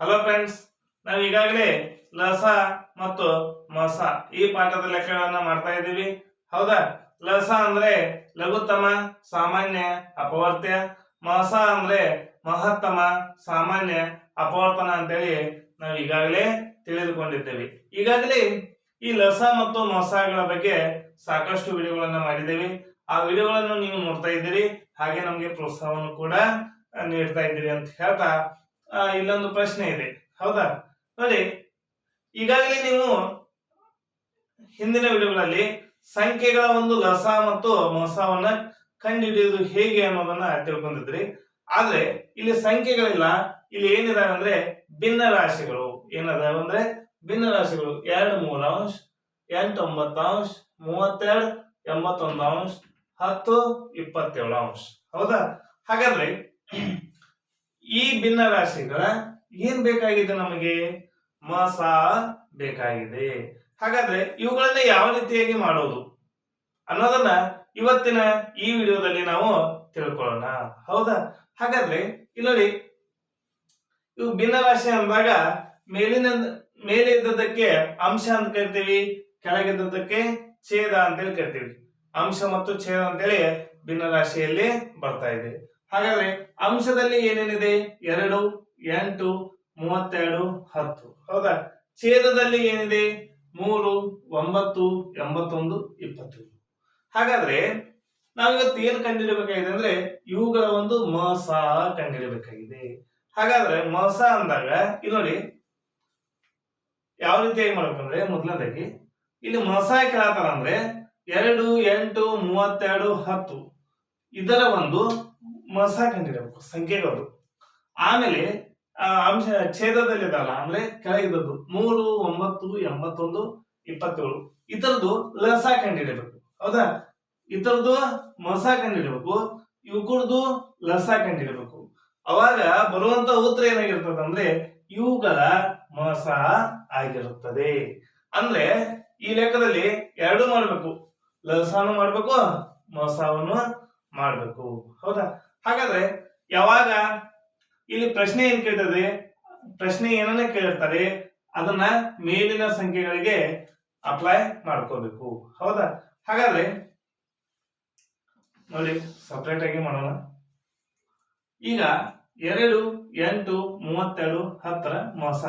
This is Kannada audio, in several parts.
ಹಲೋ ಫ್ರೆಂಡ್ಸ್ ನಾವು ಈಗಾಗಲೇ ಲಸ ಮತ್ತು ಮಸ ಈ ಪಾಠದ ಲೆಕ್ಕಗಳನ್ನ ಮಾಡ್ತಾ ಇದ್ದೀವಿ. ಹೌದಾ? ಲಸ ಅಂದ್ರೆ ಲಘುತ್ತಮ, ಸಾಮಾನ್ಯ, ಅಪವರ್ತ್ಯ. ಮಸ ಅಂದ್ರೆ ಮಹತ್ತಮ, ಸಾಮಾನ್ಯ, ಅಪವರ್ತನ ಅಂತೇಳಿ ನಾವು ಈಗಾಗಲೇ ತಿಳಿದುಕೊಂಡಿದ್ದೇವೆ. ಈಗಾಗಲೇ ಈ ಲಸ ಮತ್ತು ಮಸಗಳ ಬಗ್ಗೆ ಸಾಕಷ್ಟು ವಿಡಿಯೋಗಳನ್ನ ಮಾಡಿದ್ದೇವೆ. ಆ ವಿಡಿಯೋಗಳನ್ನು ನೀವು ನೋಡ್ತಾ ಇದ್ದೀರಿ. ಹಾಗೆ ನಮಗೆ ಪ್ರೋತ್ಸಾಹವನ್ನು ಕೂಡ ನೀಡ್ತಾ ಇದ್ದೀರಿ ಅಂತ ಹೇಳ್ತಾ ಇಲ್ಲೊಂದು ಪ್ರಶ್ನೆ ಇದೆ. ಹೌದಾ? ನೋಡಿ, ಈಗಾಗಲೇ ನೀವು ಹಿಂದಿನ ವಿಡಿಯೋಗಳಲ್ಲಿ ಸಂಖ್ಯೆಗಳ ಒಂದು ಲಸ ಮತ್ತು ಮೊಸವನ್ನ ಕಂಡುಹಿಡಿಯುವುದು ಹೇಗೆ ಅನ್ನೋದನ್ನ ತಿಳ್ಕೊಂಡಿದ್ರಿ. ಆದ್ರೆ, ಇಲ್ಲಿ ಸಂಖ್ಯೆಗಳಿಲ್ಲ. ಇಲ್ಲಿ ಏನಿದಾವೆ ಅಂದ್ರೆ ಭಿನ್ನ ರಾಶಿಗಳು. ಏನದಾವೆ ಅಂದ್ರೆ ಭಿನ್ನ ರಾಶಿಗಳು. ಎರಡು ಮೂರಾಂಶ ಎಂಟು ಒಂಬತ್ತಾಂಶ ಮೂವತ್ತೆರಡು, ಎಂಬತ್ತೊಂದು ಅಂಶ, ಹತ್ತು, ಇಪ್ಪತ್ತೇಳು ಅಂಶ. ಹೌದಾ? ಹಾಗಾದ್ರೆ ಈ ಭಿನ್ನ ರಾಶಿಗಳ ಏನ್ ಬೇಕಾಗಿದೆ ನಮಗೆ? ಮಸ ಬೇಕಾಗಿದೆ. ಹಾಗಾದ್ರೆ ಇವುಗಳನ್ನ ಯಾವ ರೀತಿಯಾಗಿ ಮಾಡೋದು? ಅನ್ನೋದನ್ನ ಇವತ್ತಿನ ಈ ವಿಡಿಯೋದಲ್ಲಿ ನಾವು ತಿಳ್ಕೊಳ್ಳೋಣ. ಹೌದಾ? ಹಾಗಾದ್ರೆ ಇಲ್ಲಿ ನೋಡಿ, ಇವು ಭಿನ್ನ ರಾಶಿ ಅಂದಾಗ ಮೇಲಿನ, ಮೇಲೆ ಇದ್ದದಕ್ಕೆ ಅಂಶ ಅಂತ ಕರಿತೀವಿ ಕೆಳಗಿದ್ದದಕ್ಕೆ ಛೇದ ಅಂತೇಳಿ ಕರಿತೀವಿ. ಅಂಶ ಮತ್ತು ಛೇದ ಅಂತೇಳಿ ಭಿನ್ನ ರಾಶಿಯಲ್ಲಿ ಬರ್ತಾ ಇದೆ. ಹಾಗಾದ್ರೆ ಅಂಶದಲ್ಲಿ ಏನೇನಿದೆ? ಎರಡು, ಎಂಟು, ಮೂವತ್ತೆರಡು, ಹತ್ತು. ಹೌದಾ? ಛೇದದಲ್ಲಿ ಏನಿದೆ? ಮೂರು, ಒಂಬತ್ತು, ಎಂಬತ್ತೊಂದು, ಇಪ್ಪತ್ತು. ಹಾಗಾದ್ರೆ ನಾವಿವತ್ತು ಏನ್ ಕಂಡುಹಿಡಬೇಕಾಗಿದೆ ಅಂದ್ರೆ ಇವುಗಳ ಒಂದು ಮಸ ಕಂಡುಹಿಡಬೇಕಾಗಿದೆ ಹಾಗಾದ್ರೆ ಮಸ ಅಂದಾಗ ಇಲ್ಲಿ ನೋಡಿ, ಯಾವ ರೀತಿಯಾಗಿ ಮಾಡ್ಬೇಕಂದ್ರೆ ಮೊದಲನೇದಾಗಿ ಇಲ್ಲಿ ಮಸ ಕೇಳತ್ತಾರ ಅಂದ್ರೆ ಎರಡು, ಎಂಟು, ಮೂವತ್ತೆರಡು, ಹತ್ತು. ಇದರ ಒಂದು ಮಸ ಕಂಡಿರಬೇಕು ಸಂಖ್ಯೆಗಳು ಆಮೇಲೆ ಅಂಶ ಛೇದದಲ್ಲಿದಲ್ಲ ಅಂದ್ರೆ ಕೆಳಗಿದ್ದದ್ದು ಮೂರು, ಒಂಬತ್ತು, ಎಂಬತ್ತೊಂದು, ಇಪ್ಪತ್ತೇಳು. ಇತರದ್ದು ಲಸಾ ಕಂಡಿಡಬೇಕು ಹೌದಾ? ಇತರದ್ದು ಮಸ ಕಂಡಿಡಬೇಕು ಇವುಗಳದ್ದು ಲಸಾ ಕಂಡಿಡಬೇಕು ಅವಾಗ ಬರುವಂತ ಉತ್ತರ ಏನಾಗಿರ್ತದೆ ಅಂದ್ರೆ, ಇವುಗಳ ಮಸ ಆಗಿರುತ್ತದೆ. ಅಂದ್ರೆ, ಈ ಲೆಕ್ಕದಲ್ಲಿ ಎರಡು ಮಾಡಬೇಕು. ಲಸಾನು ಮಾಡ್ಬೇಕು, ಮೋಸವನ್ನು ಮಾಡ್ಬೇಕು. ಹೌದಾ? ಹಾಗಾದ್ರೆ ಯಾವಾಗ ಇಲ್ಲಿ ಪ್ರಶ್ನೆ ಏನ್ ಕೇಳ್ತದೆ? ಪ್ರಶ್ನೆ ಏನನ್ನ ಕೇಳಿರ್ತಾರೆ ಅದನ್ನ ಮೇಲಿನ ಸಂಖ್ಯೆಗಳಿಗೆ ಅಪ್ಲೈ ಮಾಡ್ಕೋಬೇಕು. ಹೌದಾ? ಹಾಗಾದ್ರೆ ನೋಡಿ ಸಪ್ರೇಟ್ ಆಗಿ ಮಾಡೋಣ. ಈಗ ಎರಡು, ಎಂಟು ಮೂವತ್ತೆರಡು ಹತ್ತರ ಮೋಸ.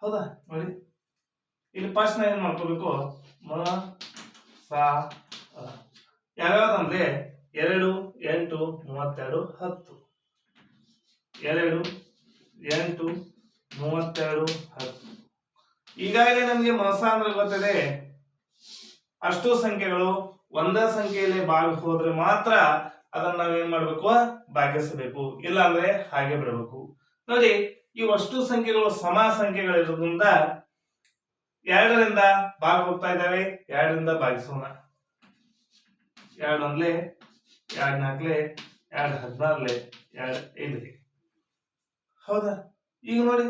ಹೌದಾ? ನೋಡಿ, ಇಲ್ಲಿ ಫಸ್ಟ್ ಏನ್ ಮಾಡ್ಕೋಬೇಕು? ಮ, ಸ. ಯಾವ್ಯಾವ್ದಂದ್ರೆ ಎರಡು, ಎಂಟು, ಮೂವತ್ತೆರಡು, ಹತ್ತು. ಎರಡು, ಎಂಟು, ಮೂವತ್ತೆರಡು, ಹತ್ತು. ಈಗಾಗಲೇ ನಮಗೆ ಅಂದ್ರೆ ಗೊತ್ತಿದೆ. ಅಷ್ಟು ಸಂಖ್ಯೆಗಳು ಒಂದೇ ಸಂಖ್ಯೆಯಲ್ಲಿ ಬಾಗಿ ಹೋದ್ರೆ ಮಾತ್ರ ಅದನ್ನ ನಾವೇನ್ ಮಾಡ್ಬೇಕು? ಭಾಗಿಸಬೇಕು. ಇಲ್ಲ ಅಂದ್ರೆ ಹಾಗೆ ಬಿಡಬೇಕು. ನೋಡಿ, ಈ ಅಷ್ಟು ಸಂಖ್ಯೆಗಳು ಸಮ ಸಂಖ್ಯೆಗಳಿರೋದ್ರಿಂದ ಎರಡರಿಂದ ಭಾಗ ಹೋಗ್ತಾ ಇದ್ದಾವೆ. ಎರಡರಿಂದ ಭಾಗಿಸೋಣ. ಎರಡು ಒಂದ್ಲೆ ಎರಡು ನಾಲ್ಕಲೆ ಎರಡು ಹದಿನಾರಲೆ, ಎರಡು ಐದಲೆ. ಹೌದಾ? ಈಗ ನೋಡಿ.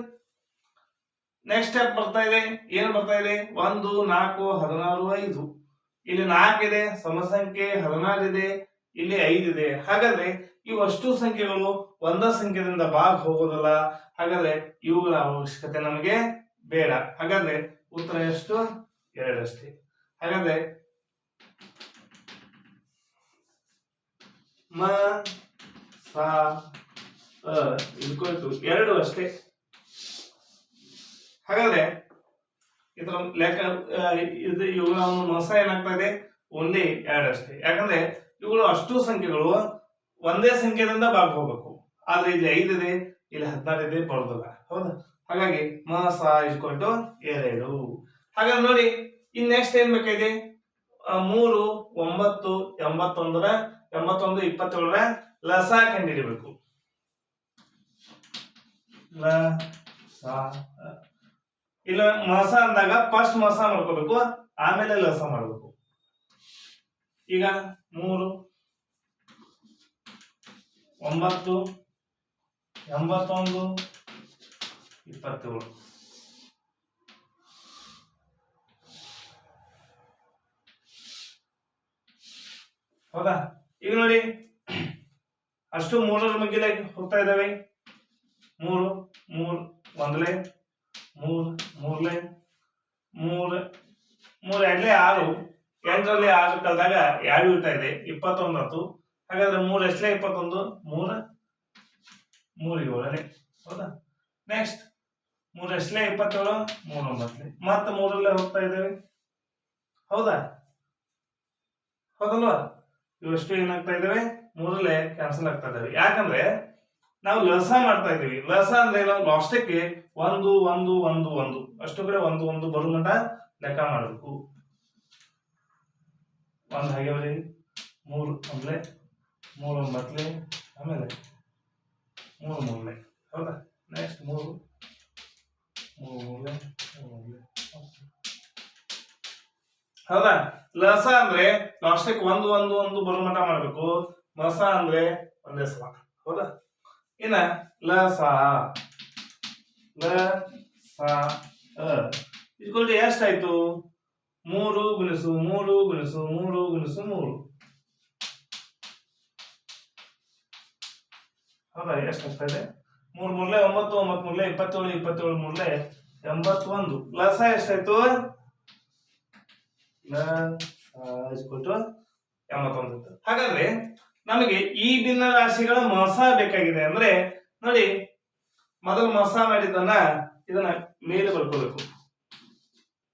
ನೆಕ್ಸ್ಟ್ ಸ್ಟೆಪ್ ಬರ್ತಾ ಇದೆ. ಏನು ಬರ್ತಾ ಇದೆ? ಒಂದು, ನಾಲ್ಕು, ಹದಿನಾರು, ಐದು. ಇಲ್ಲಿ ನಾಲ್ಕಿದೆ ಸಮಸಂಖ್ಯೆ ಹದಿನಾರು ಇದೆ, ಇಲ್ಲಿ ಐದಿದೆ ಹಾಗಾದ್ರೆ ಇವಷ್ಟು ಸಂಖ್ಯೆಗಳು ಒಂದ ಸಂಖ್ಯೆದಿಂದ ಬಾಗ್ ಹೋಗೋದಲ್ಲ. ಹಾಗಾದ್ರೆ ಇವುಗಳ ಅವಶ್ಯಕತೆ ನಮಗೆ ಬೇಡ. ಹಾಗಾದ್ರೆ ಉತ್ತರ ಎಷ್ಟು? ಎರಡಷ್ಟೇ. ಹಾಗಾದ್ರೆ ಮ, ಸಾ, ಅ equal to ಎರಡು ಅಷ್ಟೇ. ಹಾಗಾದ್ರೆ, ಇದರ ಲೆಕ್ಕ ಇದು ಇವುಗಳ ಮೊಸ ಏನಾಗ್ತಾ ಇದೆ? ಒಂದೇ ಎರಡು ಅಷ್ಟೇ. ಯಾಕಂದ್ರೆ, ಇವುಗಳು ಅಷ್ಟು ಸಂಖ್ಯೆಗಳು ಒಂದೇ ಸಂಖ್ಯೆಯಿಂದ ಭಾಗ ಹೋಗ್ಬೇಕು ಆದ್ರೆ ಇಲ್ಲಿ ಐದಿದೆ ಇಲ್ಲಿ ಹದಿನಾರು ಇದೆ, ಬರೋದಿಲ್ಲ. ಹೌದಾ? ಹಾಗಾಗಿ, ಮ, ಸ ಟು ಎರಡು. ಹಾಗಾದ್ರೆ ನೋಡಿ, ಇನ್ ನೆಕ್ಸ್ಟ್ ಏನ್ ಬೇಕಾಗಿದೆ? ಮೂರು, ಒಂಬತ್ತು, ಎಂಬತ್ತೊಂದರ ಎಂಬತ್ತೊಂದು, ಇಪ್ಪತ್ತೇಳರ ಲಸ ಕಂಡಿಡಿಬೇಕು. ಇಲ್ಲ, ಮಸ ಅಂದಾಗ ಫಸ್ಟ್ ಮಸ ಮಾಡ್ಕೋಬೇಕು, ಆಮೇಲೆ ಲಸ ಮಾಡಬೇಕು. ಈಗ ಮೂರು, ಒಂಬತ್ತು, ಎಂಬತ್ತೊಂದು, ಇಪ್ಪತ್ತೇಳು. ಹೌದಾ? ಈಗ ನೋಡಿ, ಅಷ್ಟು ಮೂರರ ಮಗ್ಗಿಲೆ ಹೋಗ್ತಾ ಇದ್ದಾವೆ. ಮೂರು ಮೂರು ಒಂದ್ಲೆ ಮೂರು ಮೂರ್ಲೆ ಮೂರು ಮೂರು, ಎರಡ್ಲೆ ಆರು. ಎಂಟರಲ್ಲಿ ಆರು ಕಳೆದಾಗ ಎರಡು ಇರ್ತಾ ಇದೆ? ಇಪ್ಪತ್ತೊಂಬತ್ತು ಹಾಗಾದ್ರೆ ಮೂರು ಎಷ್ಟಲೇ ಇಪ್ಪತ್ತೊಂದು? ಮೂರ, ಮೂರು ಏಳಲೆ ಹೌದಾ? ನೆಕ್ಸ್ಟ್ ಮೂರು ಎಷ್ಟಲೇ ಇಪ್ಪತ್ತೇಳು? ಮೂರು ಒಂಬತ್ತಲೆ. ಮತ್ತೆ ಮೂರಲ್ಲೇ ಹೋಗ್ತಾ ಇದ್ದೇವೆ. ಹೌದಾ? ಹೌದಲ್ವಾ? ಇವಷ್ಟು ಏನಾಗ್ತಾ ಇದಾವೆ? ಮೂರಲ್ಲೇ ಕ್ಯಾನ್ಸಲ್ ಆಗ್ತಾ ಇದಾವೆ. ಯಾಕಂದ್ರೆ ನಾವು ಲಸ ಮಾಡ್ತಾ ಇದೀವಿ ಲಸ ಅಂದ್ರೆ ನಾವು ಲಾಸ್ಟಕ್ಕೆ ಒಂದು ಒಂದು ಒಂದು ಒಂದು. ಅಷ್ಟು ಕಡೆ ಒಂದು ಒಂದು ಬರು ಮಟ್ಟ ಲೆಕ್ಕ ಮಾಡಬೇಕು. ಒಂದು ಹಾಗೆ ಮೂರು ಅಂದ್ರೆ ಮೂರು ಒಂಬತ್ತಲೆ ಆಮೇಲೆ ಮೂರು ಮೂರಲೆ. ಹೌದಾ? ನೆಕ್ಸ್ಟ್ ಮೂರು ಮೂರು ಮೂರಲೆ, ಮೂರು ಹೌದಾ? ಲಸ ಅಂದ್ರೆ ಲಾಸ್ಟಕ್ಕೆ ಒಂದು ಒಂದು ಒಂದು ಬರೋ ಮಟ್ಟ ಮಾಡಬೇಕು. ಮಸ ಅಂದ್ರೆ ಒಂದೇ ಸಲ ಹೌದಾ? ಇನ್ನ ಲಸ. ಲ ಸ ಇದ್ಕೊಂಡು ಎಷ್ಟಾಯ್ತು? ಮೂರು ಗುಣಿಸು ಮೂರು ಗುಣಿಸು ಮೂರು ಗುಣಿಸು, ಮೂರು. ಹೌದಾ? ಎಷ್ಟಾಗ್ತಾ ಇದೆ? ಮೂರ್ ಮೂರ್ಲೆ ಒಂಬತ್ತು ಒಂಬತ್ತು ಮೂರ್ಲೆ ಇಪ್ಪತ್ತೇಳು ಇಪ್ಪತ್ತೇಳು ಮೂರ್ಲೆ ಎಂಬತ್ತೊಂದು. ಲಸ ಎಷ್ಟಾಯ್ತು? ಎಂಬತ್ತೊಂದು. ಹಾಗಾದ್ರೆ ನಮಗೆ ಈ ದಿನ ರಾಶಿಗಳ ಮಾಸ ಬೇಕಾಗಿದೆ. ಅಂದ್ರೆ ನೋಡಿ, ಮೊದಲು ಮಾಸ ಮಾಡಿದ್ದನ್ನ ಇದನ್ನ ಮೇಲೆ ಬರ್ಕೋಬೇಕು.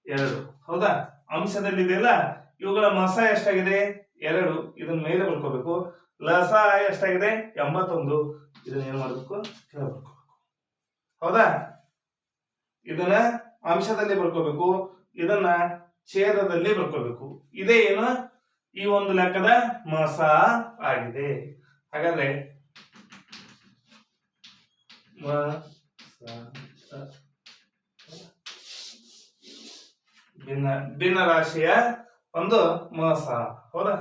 ಎರಡು. ಹೌದಾ? ಅಂಶದಲ್ಲಿ ಇದೆಯಲ್ಲ? ಇವುಗಳ ಮಸ ಎಷ್ಟಾಗಿದೆ? ಎರಡು. ಇದನ್ನ ಮೇಲೆ ಬರ್ಕೋಬೇಕು. ಲಸ ಎಷ್ಟಾಗಿದೆ? ಎಂಬತ್ತೊಂದು. ಇದನ್ನ ಏನ್ ಮಾಡ್ಬೇಕು? ಕೆಳಗೆ ಬರ್ಕೋಬೇಕು. ಹೌದಾ? ಇದನ್ನ ಅಂಶದಲ್ಲಿ ಬರ್ಕೋಬೇಕು. ಇದನ್ನ ಛೇದದಲ್ಲಿ ಬರ್ಕೋಬೇಕು. ಇದೇ ಏನು? ಈ ಒಂದು ಲೆಕ್ಕದ ಮಾಸ ಆಗಿದೆ. ಹಾಗಾದ್ರೆ. ಭಿನ್ನ ಭಿನ್ನ ರಾಶಿಯ ಒಂದು ಮಾಸ, ಹೌದಾ?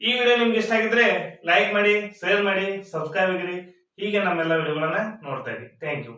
ಈ ವಿಡಿಯೋ ನಿಮ್ಗೆ ಇಷ್ಟ ಆಗಿದ್ರೆ ಲೈಕ್ ಮಾಡಿ ಶೇರ್ ಮಾಡಿ ಸಬ್ಸ್ಕ್ರೈಬ್ ಆಗಿರಿ. ಹೀಗೆ ನಮ್ಮೆಲ್ಲ ವಿಡಿಯೋಗಳನ್ನ ನೋಡ್ತಾ ಇರಿ. Thank you